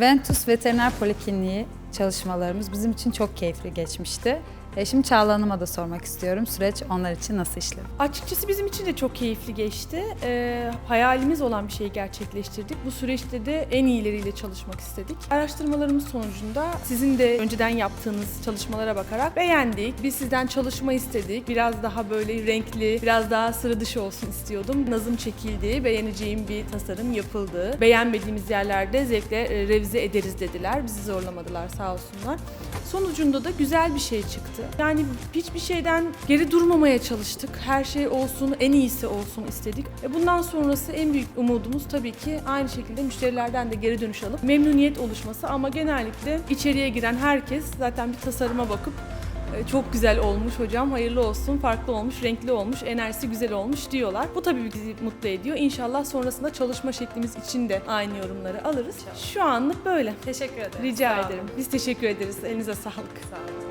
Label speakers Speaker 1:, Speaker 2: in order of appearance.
Speaker 1: Ventus Veteriner Polikliniği çalışmalarımız bizim için çok keyifli geçmişti. E, Şimdi Çağla Hanım'a da sormak istiyorum. Süreç onlar için nasıl işledi?
Speaker 2: Açıkçası bizim için de çok keyifli geçti. Ee, hayalimiz olan bir şeyi gerçekleştirdik. Bu süreçte de en iyileriyle çalışmak istedik. Araştırmalarımız sonucunda sizin de önceden yaptığınız çalışmalara bakarak beğendik. Biz sizden çalışma istedik. Biraz daha böyle renkli, biraz daha sıra dışı olsun istiyordum. Nazım çekildi, beğeneceğim bir tasarım yapıldı. Beğenmediğimiz yerlerde zevkle e, revize ederiz dediler. Bizi zorlamadılar sağ olsunlar. Sonucunda da güzel bir şey çıktı. Yani hiçbir şeyden geri durmamaya çalıştık. Her şey olsun, en iyisi olsun istedik. E bundan sonrası en büyük umudumuz tabii ki aynı şekilde müşterilerden de geri dönüş alıp memnuniyet oluşması ama genellikle içeriye giren herkes zaten bir tasarıma bakıp e, çok güzel olmuş hocam, hayırlı olsun, farklı olmuş, renkli olmuş, enerjisi güzel olmuş diyorlar. Bu tabii bizi mutlu ediyor. İnşallah sonrasında çalışma şeklimiz için de aynı yorumları alırız. Şu anlık böyle.
Speaker 1: Teşekkür ederim.
Speaker 2: Rica ederim. Biz teşekkür ederiz. Elinize sağlık.
Speaker 1: Sağ olun.